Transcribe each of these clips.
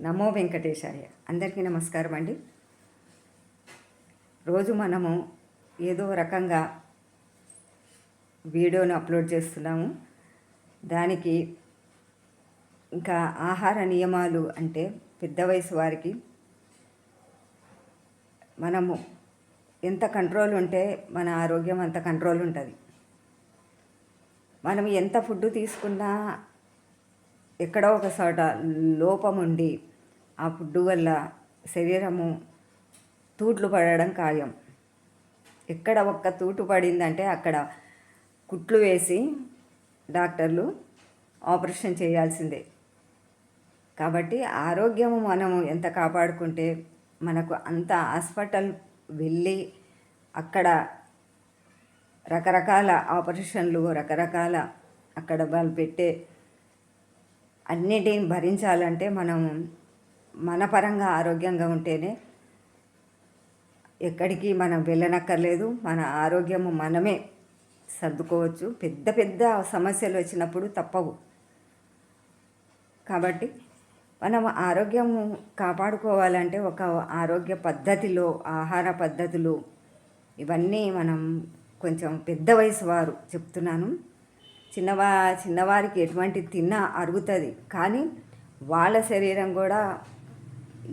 నమో వెంకటేశాయ. అందరికీ నమస్కారం అండి. రోజు మనము ఏదో రకంగా వీడియోను అప్లోడ్ చేస్తున్నాము. దానికి ఇంకా ఆహార నియమాలు అంటే పెద్ద వయసు వారికి మనము ఎంత కంట్రోల్ ఉంటే మన ఆరోగ్యం అంత కంట్రోల్ ఉంటుంది. మనం ఎంత ఫుడ్ తీసుకున్నా ఎక్కడో ఒక చోట లోపం ఉండి ఆ ఫుడ్ వల్ల శరీరము తూట్లు పడడం ఖాయం. ఎక్కడ ఒక్క తూటు పడిందంటే అక్కడ కుట్లు వేసి డాక్టర్లు ఆపరేషన్ చేయాల్సిందే. కాబట్టి ఆరోగ్యము మనము ఎంత కాపాడుకుంటే మనకు అంత హాస్పిటల్ వెళ్ళి అక్కడ రకరకాల ఆపరేషన్లు రకరకాల అక్కడ వాళ్ళు పెట్టే అన్నిటిని భరించాలంటే మనం మన పరంగా ఆరోగ్యంగా ఉంటేనే ఎక్కడికి మనం వెళ్ళనక్కర్లేదు. మన ఆరోగ్యము మనమే సర్దుకోవచ్చు. పెద్ద పెద్ద సమస్యలు వచ్చినప్పుడు తప్పవు. కాబట్టి మనం ఆరోగ్యము కాపాడుకోవాలంటే ఒక ఆరోగ్య పద్ధతిలో ఆహార పద్ధతులు ఇవన్నీ మనం కొంచెం పెద్ద వయసు వారు చెప్తున్నాను. చిన్నవా చిన్నవారికి ఎటువంటి తిన్నా అరుగుతుంది. కానీ వాళ్ళ శరీరం కూడా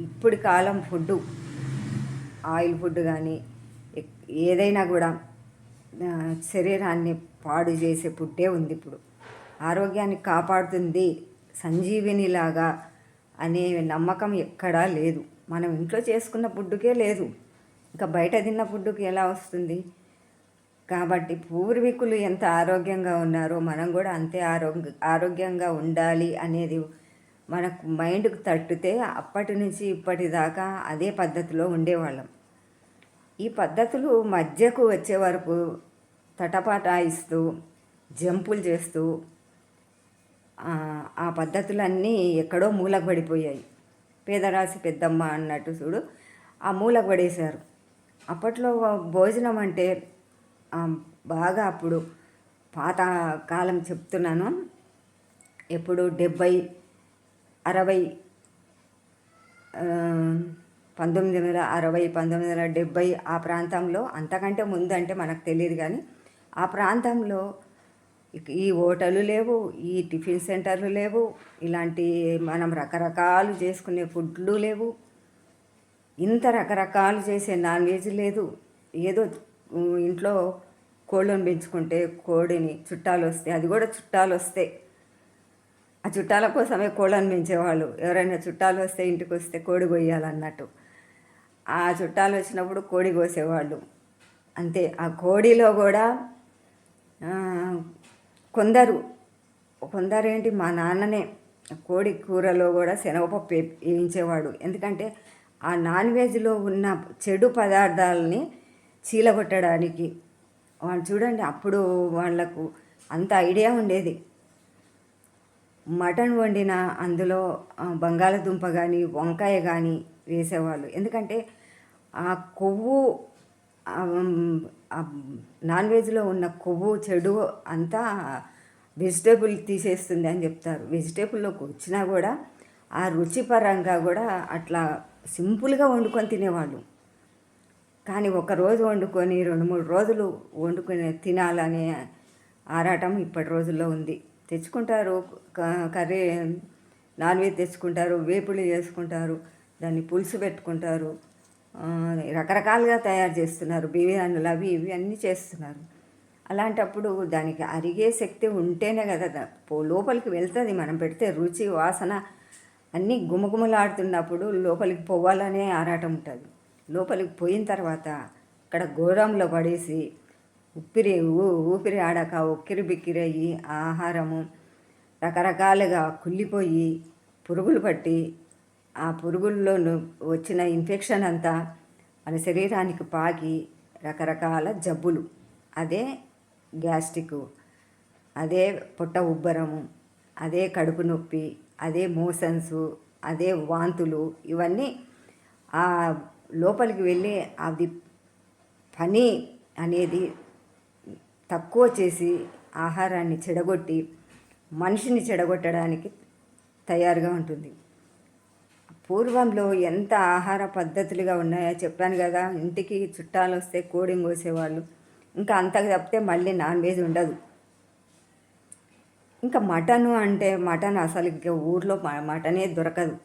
ఇప్పుడు కాలం ఫుడ్డు ఆయిల్ ఫుడ్ కానీ ఏదైనా కూడా శరీరాన్ని పాడు చేసే ఫుడ్డే ఉంది ఇప్పుడు. ఆరోగ్యాన్ని కాపాడుతుంది సంజీవినిలాగా అనే నమ్మకం ఎక్కడా లేదు. మనం ఇంట్లో చేసుకున్న ఫుడ్డుకే లేదు. ఇంకా బయట తిన్న ఫుడ్డుకి ఎలా వస్తుంది? కాబట్టి పూర్వీకులు ఎంత ఆరోగ్యంగా ఉన్నారో మనం కూడా అంతే ఆరోగ్య ఆరోగ్యంగా ఉండాలి అనేది మనకు మైండ్కు తట్టితే అప్పటి నుంచి ఇప్పటిదాకా అదే పద్ధతిలో ఉండేవాళ్ళం. ఈ పద్ధతులు మధ్యకు వచ్చే వరకు తటపాటాయిస్తూ జంపులు చేస్తూ ఆ, పద్ధతులన్నీ ఎక్కడో మూలకు పడిపోయాయి. పేదరాశి పెద్దమ్మ అన్నట్టు చూడు ఆ మూలకు పడేశారు. అప్పట్లో భోజనం అంటే బాగా అప్పుడు పాత కాలం చెప్తున్నాను. ఎప్పుడు డెబ్బై అరవై పంతొమ్మిది వందల అరవై పంతొమ్మిది వందల డెబ్బై ఆ ప్రాంతంలో అంతకంటే ముందు అంటే మనకు తెలియదు కానీ ఆ ప్రాంతంలో ఈ హోటళ్ళు లేవు ఈ టిఫిన్ సెంటర్లు లేవు ఇలాంటి మనం రకరకాలు చేసుకునే ఫుడ్లు లేవు. ఇంత రకరకాలు చేసే నాన్ వెజ్ లేదు. ఏదో ఇంట్లో కోళ్ళను పెంచుకుంటే కోడిని చుట్టాలు వస్తే అది కూడా చుట్టాలు వస్తే ఆ చుట్టాల కోసమే కోళ్ళను పెంచేవాళ్ళు ఎవరైనా చుట్టాలు వస్తే ఇంటికి వస్తే కోడి కొయ్యాలన్నట్టు. ఆ చుట్టాలు వచ్చినప్పుడు కోడి కోసేవాళ్ళు. అంతే. ఆ కోడిలో కూడా కొందరు కొందరు ఏంటి మా నాన్ననే కోడి కూరలో కూడా శనగపప్పు వేయించేవాడు. ఎందుకంటే ఆ నాన్ వెజ్లో ఉన్న చెడు పదార్థాలని చీలగొట్టడానికి. వాళ్ళు చూడండి అప్పుడు వాళ్ళకు అంత ఐడియా ఉండేది. మటన్ వండిన అందులో బంగాళదుంప కానీ వంకాయ కానీ వేసేవాళ్ళు. ఎందుకంటే ఆ కొవ్వు నాన్ వెజ్లో ఉన్న కొవ్వు చెడు అంతా వెజిటేబుల్ తీసేస్తుంది అని చెప్తారు. వెజిటేబుల్లోకి వచ్చినా కూడా ఆ రుచిపరంగా కూడా అట్లా సింపుల్గా వండుకొని తినేవాళ్ళు. కానీ ఒక రోజు వండుకొని రెండు మూడు రోజులు వండుకొని తినాలనే ఆరాటం ఇప్పటి రోజుల్లో ఉంది. తెచ్చుకుంటారు క- కర్రీ నాన్ వెజ్ తెచ్చుకుంటారు వేపులు చేసుకుంటారు దాన్ని పులుసు పెట్టుకుంటారు రకరకాలుగా తయారు చేస్తున్నారు. బిర్యానీలు అవి ఇవి అన్నీ చేస్తున్నారు. అలాంటప్పుడు దానికి అరిగే శక్తి ఉంటేనే కదా లోపలికి వెళ్తుంది. మనం పెడితే రుచి వాసన అన్నీ గుమగుమలాడుతున్నప్పుడు లోపలికి పోవాలనే ఆరాటం ఉంటుంది. లోపలికి పోయిన తర్వాత అక్కడ గోరంలో పడేసి ఉప్పిరి ఊ- ఊపిరి ఆడక ఉక్కిరి బిక్కిరి అయ్యి ఆహారము రకరకాలుగా కుళ్ళిపోయి పురుగులు పట్టి ఆ పురుగుల్లో వచ్చిన ఇన్ఫెక్షన్ అంతా మన శరీరానికి పాకి రకరకాల జబ్బులు. అదే గ్యాస్ట్రిక్ అదే పొట్ట ఉబ్బరము అదే కడుపు నొప్పి అదే మోషన్స్ అదే వాంతులు ఇవన్నీ ఆ లోపలికి వెళ్ళి అది పని అనేది తక్కువ చేసి ఆహారాన్ని చెడగొట్టి మనిషిని చెడగొట్టడానికి తయారుగా ఉంటుంది. పూర్వంలో ఎంత ఆహార పద్ధతులుగా ఉన్నాయో చెప్పాను కదా ఇంటికి చుట్టాలు వస్తే కోడిని కోసేవాళ్ళు. ఇంకా అంతకు తప్పితే మళ్ళీ నాన్ వెజ్ ఉండదు. ఇంకా మటను అంటే మటన్ అసలు ఇంకా ఊర్లో మటనే దొరకదు.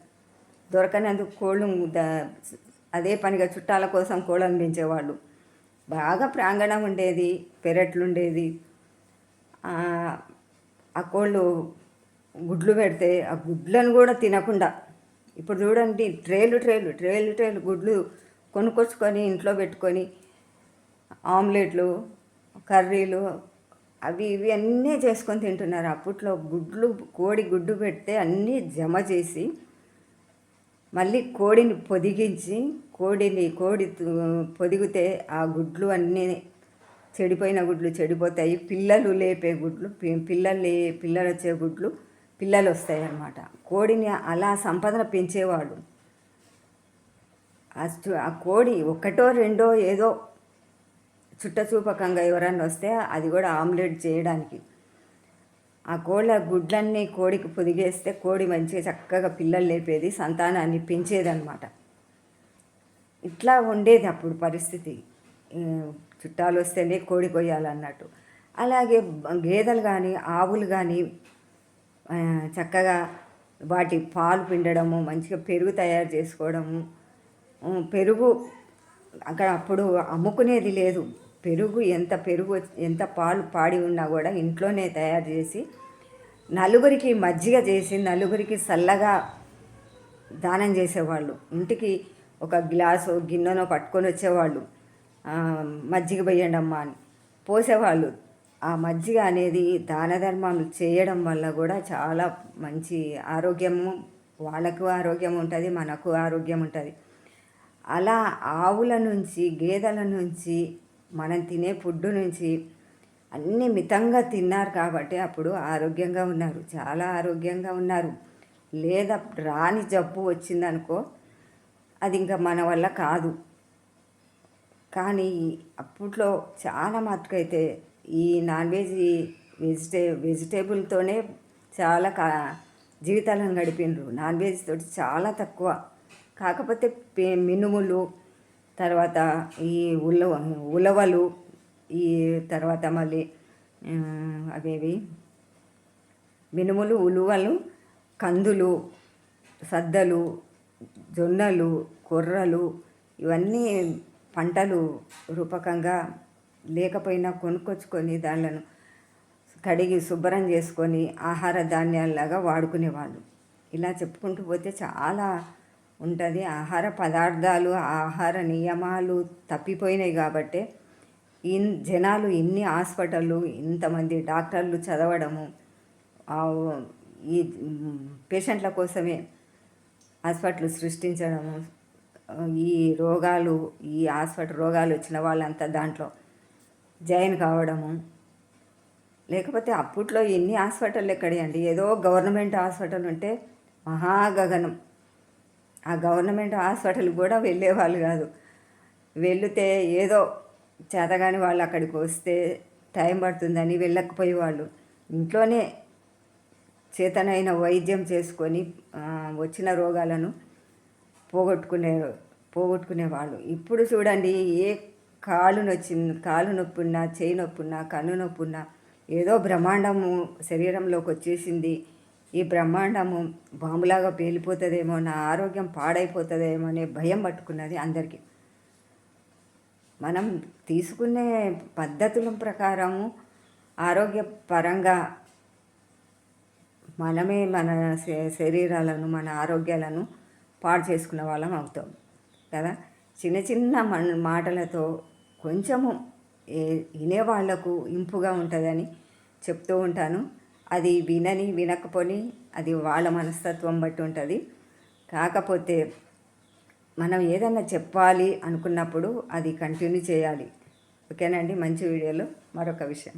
దొరకనందుకు కోళ్ళు అదే పనిగా చుట్టాల కోసం కోళ్ళను పెంచేవాళ్ళు బాగా ప్రాంగణం ఉండేది పెరట్లు ఉండేది ఆ ఆ కోళ్ళు గుడ్లు పెడితే ఆ గుడ్లను కూడా తినకుండా. ఇప్పుడు చూడండి ట్రేలు ట్రేలు ట్రేలు ట్రేలు గుడ్లు కొనుక్కొచ్చుకొని ఇంట్లో పెట్టుకొని ఆమ్లెట్లు కర్రీలు అవి ఇవి అన్నీ చేసుకొని తింటున్నారు. అప్పట్లో గుడ్లు కోడి గుడ్డు పెడితే అన్నీ జమ చేసి మళ్ళీ కోడిని పొదిగించి కోడిని కోడి పొదిగితే ఆ గుడ్లు అన్నీ చెడిపోయిన గుడ్లు చెడిపోతాయి. పిల్లలు లేపే గుడ్లు పి- పిల్లలు లే పిల్లలు వచ్చే గుడ్లు పిల్లలు వస్తాయి అన్నమాట కోడిని అలా సంపదన పెంచేవాడు ఆ కోడి ఒకటో రెండో ఏదో చుట్టచూపకంగా ఎవరన్నా వస్తే అది కూడా ఆమ్లెట్ చేయడానికి. ఆ కోళ్ళ గుడ్లన్నీ కోడికి పొదిగేస్తే కోడి మంచిగా చక్కగా పిల్లలు లేపేది సంతానాన్ని పెంచేదనమాట ఇట్లా ఉండేది అప్పుడు పరిస్థితి. చుట్టాలు వస్తేనే కోడి కొయ్యాలన్నట్టు. అలాగే గేదెలు కానీ ఆవులు కానీ చక్కగా వాటి పాలు పిండడము మంచిగా పెరుగు తయారు చేసుకోవడము పెరుగు అక్కడ అప్పుడు అమ్ముకునేది లేదు. పెరుగు ఎంత పెరుగు వచ్చి- ఎంత పాలు పాడి ఉన్నా కూడా ఇంట్లోనే తయారు చేసి నలుగురికి మజ్జిగ చేసి నలుగురికి చల్లగా దానం చేసేవాళ్ళు. ఇంటికి ఒక గ్లాసు గిన్నెనో పట్టుకొని వచ్చేవాళ్ళు. మజ్జిగ పోయండి అమ్మా అని పోసేవాళ్ళు. ఆ మజ్జిగ అనేది దాన ధర్మాలు చేయడం వల్ల కూడా చాలా మంచి ఆరోగ్యము వాళ్ళకు ఆరోగ్యం ఉంటుంది మనకు ఆరోగ్యం ఉంటుంది. అలా ఆవుల నుంచి గేదెల నుంచి మనం తినే ఫుడ్ నుంచి అన్నీ మితంగా తిన్నారు కాబట్టి అప్పుడు ఆరోగ్యంగా ఉన్నారు. చాలా ఆరోగ్యంగా ఉన్నారు. లేదా రాని జబ్బు వచ్చిందనుకో అది ఇంకా మన వల్ల కాదు. కానీ అప్పట్లో చాలా మటుకైతే ఈ నాన్ వెజ్ వెజిటే వెజిటేబుల్తోనే చాలా కా జీవితాలను గడిపిండ్రు నాన్ వెజ్ తోటి చాలా తక్కువ. కాకపోతే పే- మినుములు తర్వాత ఈ ఉలవ ఉలవలు ఈ తర్వాత మళ్ళీ అవేవి? మినుములు ఉలువలు కందులు సద్దలు జొన్నలు కొర్రలు ఇవన్నీ పంటలు రూపకంగా లేకపోయినా కొనుక్కొచ్చుకొని దానిలను కడిగి శుభ్రం చేసుకొని ఆహార ధాన్యాలలాగా వాడుకునేవాళ్ళు. ఇలా చెప్పుకుంటూ పోతే చాలా ఉంటుంది. ఆహార పదార్థాలు ఆహార నియమాలు తప్పిపోయినాయి కాబట్టే ఇన్ జనాలు ఇన్ని హాస్పిటళ్ళు ఇంతమంది డాక్టర్లు చదవడము ఈ పేషెంట్ల కోసమే హాస్పిటల్ సృష్టించడము ఈ రోగాలు ఈ హాస్పిటల్ రోగాలు వచ్చిన వాళ్ళంతా దాంట్లో జాయిన్ కావడము. లేకపోతే అప్పట్లో ఎన్ని హాస్పిటల్ ఎక్కడే అండి ఏదో గవర్నమెంట్ హాస్పిటల్ ఉంటే మహాగగనం. ఆ గవర్నమెంట్ హాస్పిటల్కి కూడా వెళ్ళేవాళ్ళు కాదు. వెళితే ఏదో చేతగాని వాళ్ళు అక్కడికి వస్తే టైం పడుతుందని వెళ్ళకపోయేవాళ్ళు. ఇంట్లోనే చేతనైన వైద్యం చేసుకొని వచ్చిన రోగాలను పోగొట్టుకునే పోగొట్టుకునేవాళ్ళు. ఇప్పుడు చూడండి ఏ కాలు నొచ్చి కాలు నొప్పున్నా చేయి నొప్పున్నా కన్ను నొప్పున్నా ఏదో బ్రహ్మాండము శరీరంలోకి వచ్చేసింది. ఈ బ్రహ్మాండము బాంబులాగా పేలిపోతుందేమో నా ఆరోగ్యం పాడైపోతుందేమో అనే భయం పట్టుకున్నది అందరికీ. మనం తీసుకునే పద్ధతుల ప్రకారము ఆరోగ్యపరంగా మనమే మన శ- శరీరాలను మన ఆరోగ్యాలను పాడు చేసుకున్న వాళ్ళం అవుతాం కదా? చిన్న చిన్న మన మాటలతో కొంచెము వినేవాళ్ళకు ఇంపుగా ఉంటుందని చెప్తూ ఉంటాను. అది వినని వినకపోని అది వాళ్ళ మనస్తత్వం బట్టి ఉంటుంది. కాకపోతే మనం ఏదైనా చెప్పాలి అనుకున్నప్పుడు అది కంటిన్యూ చేయాలి. ఓకేనండి మంచి వీడియోలో మరొక విషయం.